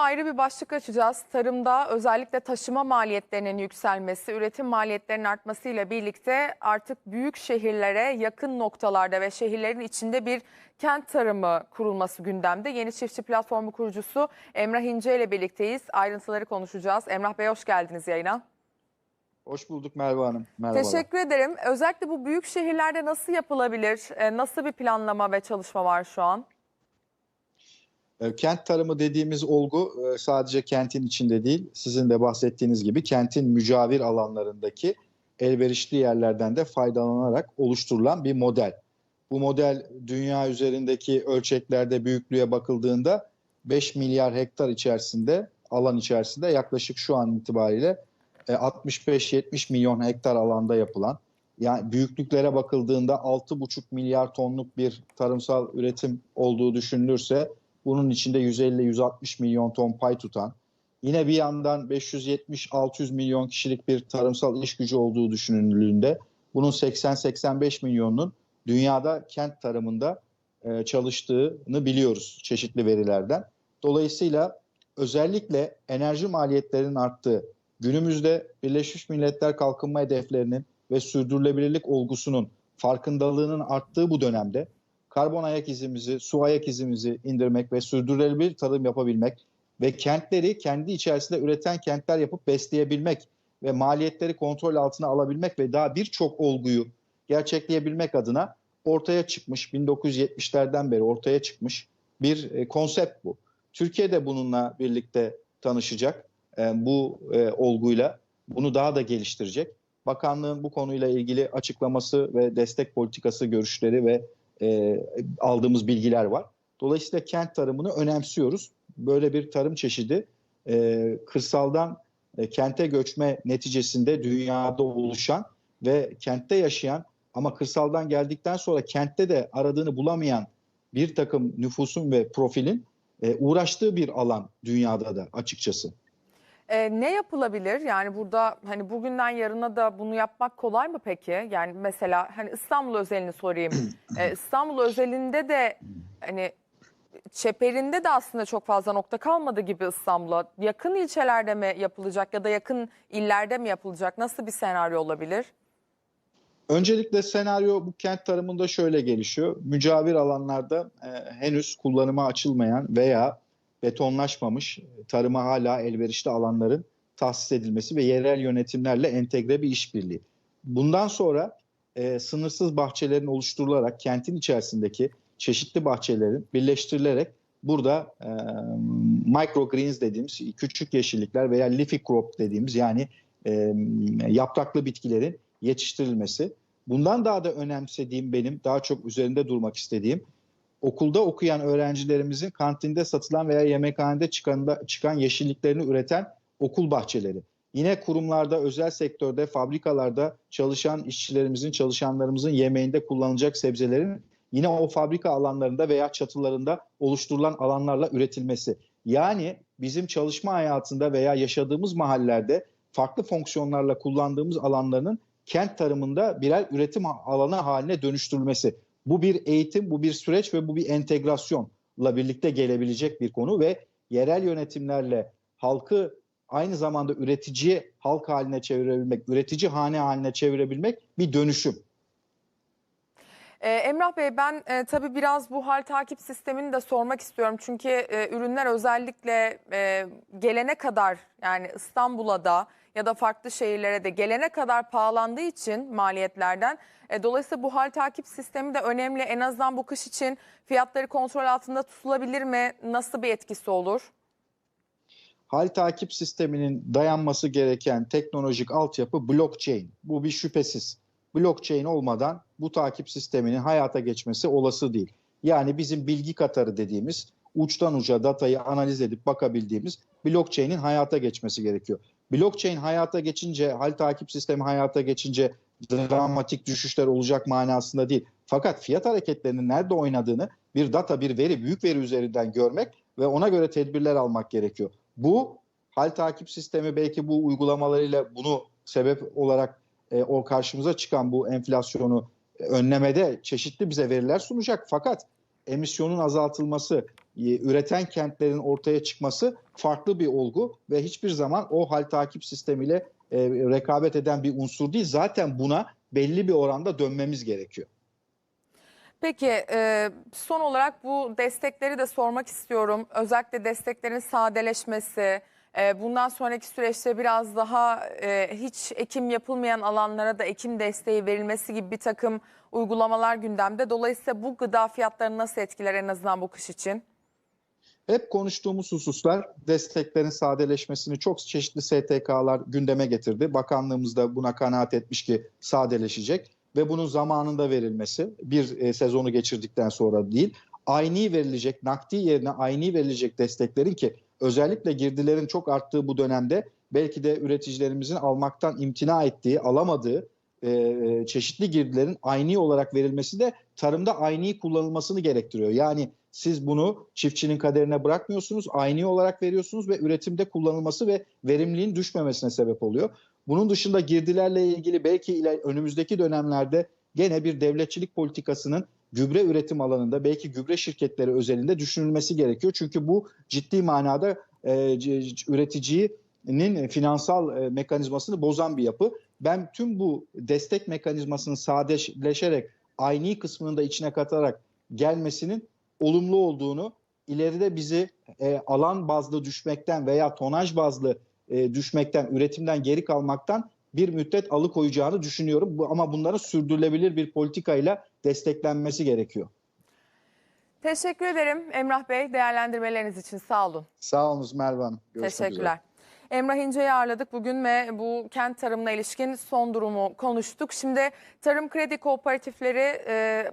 Ayrı bir başlık açacağız. Tarımda özellikle taşıma maliyetlerinin yükselmesi, üretim maliyetlerinin artmasıyla birlikte artık büyük şehirlere yakın noktalarda ve şehirlerin içinde bir kent tarımı kurulması gündemde. Yeni Çiftçi Platformu kurucusu Emrah İnce ile birlikteyiz. Ayrıntıları konuşacağız. Emrah Bey hoş geldiniz yayına. Hoş bulduk Merve Hanım. Merhabalar. Teşekkür ederim. Özellikle bu büyük şehirlerde nasıl yapılabilir? Ee, Nasıl bir planlama ve çalışma var şu an? E, Kent tarımı dediğimiz olgu e, sadece kentin içinde değil, sizin de bahsettiğiniz gibi kentin mücavir alanlarındaki elverişli yerlerden de faydalanarak oluşturulan bir model. Bu model dünya üzerindeki ölçeklerde büyüklüğe bakıldığında 5 milyar hektar içerisinde, alan içerisinde yaklaşık şu an itibariyle e, 65-70 milyon hektar alanda yapılan, yani büyüklüklere bakıldığında 6,5 milyar tonluk bir tarımsal üretim olduğu düşünülürse bunun içinde 150-160 milyon ton pay tutan, yine bir yandan 570-600 milyon kişilik bir tarımsal iş gücü olduğu düşünüldüğünde bunun 80-85 milyonun dünyada kent tarımında e, çalıştığını biliyoruz çeşitli verilerden. Dolayısıyla özellikle enerji maliyetlerinin arttığı, günümüzde Birleşmiş Milletler Kalkınma Hedeflerinin ve sürdürülebilirlik olgusunun farkındalığının arttığı bu dönemde karbon ayak izimizi, su ayak izimizi indirmek ve sürdürülebilir tarım yapabilmek ve kentleri kendi içerisinde üreten kentler yapıp besleyebilmek ve maliyetleri kontrol altına alabilmek ve daha birçok olguyu gerçekleyebilmek adına ortaya çıkmış 1970'lerden beri ortaya çıkmış bir e, konsept bu. Türkiye de bununla birlikte tanışacak e, bu e, olguyla bunu daha da geliştirecek. Bakanlığın bu konuyla ilgili açıklaması ve destek politikası görüşleri ve e, aldığımız bilgiler var. Dolayısıyla kent tarımını önemsiyoruz. Böyle bir tarım çeşidi e, kırsaldan e, kente göçme neticesinde dünyada oluşan ve kentte yaşayan ama kırsaldan geldikten sonra kentte de aradığını bulamayan bir takım nüfusun ve profilin e, uğraştığı bir alan dünyada da açıkçası. Ee, ne yapılabilir? Yani burada hani bugünden yarına da bunu yapmak kolay mı peki? Yani mesela hani İstanbul özelini sorayım. Ee, İstanbul özelinde de hani çeperinde de aslında çok fazla nokta kalmadı gibi İstanbul'a. Yakın ilçelerde mi yapılacak ya da yakın illerde mi yapılacak? Nasıl bir senaryo olabilir? Öncelikle senaryo bu kent tarımında şöyle gelişiyor. Mücavir alanlarda e, henüz kullanıma açılmayan veya betonlaşmamış tarıma hala elverişli alanların tahsis edilmesi ve yerel yönetimlerle entegre bir işbirliği. Bundan sonra e, sınırsız bahçelerin oluşturularak kentin içerisindeki çeşitli bahçelerin birleştirilerek burada e, microgreens dediğimiz küçük yeşillikler veya leafy crop dediğimiz yani e, yapraklı bitkilerin yetiştirilmesi. Bundan daha da önemsediğim benim, daha çok üzerinde durmak istediğim okulda okuyan öğrencilerimizin kantinde satılan veya yemekhanede çıkan, çıkan yeşilliklerini üreten okul bahçeleri. Yine kurumlarda, özel sektörde, fabrikalarda çalışan işçilerimizin, çalışanlarımızın yemeğinde kullanılacak sebzelerin yine o fabrika alanlarında veya çatılarında oluşturulan alanlarla üretilmesi. Yani bizim çalışma hayatında veya yaşadığımız mahallelerde farklı fonksiyonlarla kullandığımız alanların kent tarımında birer üretim alanı haline dönüştürülmesi. Bu bir eğitim, bu bir süreç ve bu bir entegrasyonla birlikte gelebilecek bir konu ve yerel yönetimlerle halkı aynı zamanda üreticiye halk haline çevirebilmek, üretici hane haline çevirebilmek bir dönüşüm. Ee, Emrah Bey ben e, tabii biraz bu hal takip sistemini de sormak istiyorum. Çünkü e, ürünler özellikle e, gelene kadar yani İstanbul'a da ya da farklı şehirlere de gelene kadar pahalandığı için maliyetlerden. E, dolayısıyla bu hal takip sistemi de önemli. En azından bu kış için fiyatları kontrol altında tutulabilir mi? Nasıl bir etkisi olur? Hal takip sisteminin dayanması gereken teknolojik altyapı blockchain. Bu bir şüphesiz. Blockchain olmadan bu takip sisteminin hayata geçmesi olası değil. Yani bizim bilgi katarı dediğimiz uçtan uca datayı analiz edip bakabildiğimiz blockchain'in hayata geçmesi gerekiyor. Blockchain hayata geçince, hal takip sistemi hayata geçince dramatik düşüşler olacak manasında değil. Fakat fiyat hareketlerinin nerede oynadığını bir data, bir veri, büyük veri üzerinden görmek ve ona göre tedbirler almak gerekiyor. Bu hal takip sistemi belki bu uygulamalarıyla bunu sebep olarak e, o karşımıza çıkan bu enflasyonu önlemede çeşitli bize veriler sunacak. Fakat emisyonun azaltılması, e, üreten kentlerin ortaya çıkması farklı bir olgu ve hiçbir zaman o hal takip sistemiyle e, rekabet eden bir unsur değil. Zaten buna belli bir oranda dönmemiz gerekiyor. Peki e, son olarak bu destekleri de sormak istiyorum. Özellikle desteklerin sadeleşmesi, bundan sonraki süreçte biraz daha e, hiç ekim yapılmayan alanlara da ekim desteği verilmesi gibi bir takım uygulamalar gündemde. Dolayısıyla bu gıda fiyatlarını nasıl etkiler en azından bu kış için? Hep konuştuğumuz hususlar desteklerin sadeleşmesini çok çeşitli STK'lar gündeme getirdi. Bakanlığımız da buna kanaat etmiş ki sadeleşecek ve bunun zamanında verilmesi bir e, sezonu geçirdikten sonra değil. Ayni verilecek, nakdi yerine ayni verilecek desteklerin ki özellikle girdilerin çok arttığı bu dönemde belki de üreticilerimizin almaktan imtina ettiği, alamadığı e, çeşitli girdilerin ayni olarak verilmesi de tarımda ayni kullanılmasını gerektiriyor. Yani siz bunu çiftçinin kaderine bırakmıyorsunuz, ayni olarak veriyorsunuz ve üretimde kullanılması ve verimliliğin düşmemesine sebep oluyor. Bunun dışında girdilerle ilgili belki ile önümüzdeki dönemlerde gene bir devletçilik politikasının gübre üretim alanında belki gübre şirketleri özelinde düşünülmesi gerekiyor. Çünkü bu ciddi manada e, üreticinin finansal e, mekanizmasını bozan bir yapı. Ben tüm bu destek mekanizmasının sadeleşerek ayni kısmını da içine katarak gelmesinin olumlu olduğunu, ileride bizi e, alan bazlı düşmekten veya tonaj bazlı e, düşmekten, üretimden geri kalmaktan bir müddet alıkoyacağını düşünüyorum. Ama bunların sürdürülebilir bir politikayla desteklenmesi gerekiyor. Teşekkür ederim Emrah Bey değerlendirmeleriniz için sağ olun. Sağ olunuz Merve Hanım. Görüşmek üzere. Teşekkürler. Emrah İnce'yi ağırladık bugün ve bu kent tarımına ilişkin son durumu konuştuk. Şimdi tarım kredi kooperatifleri e,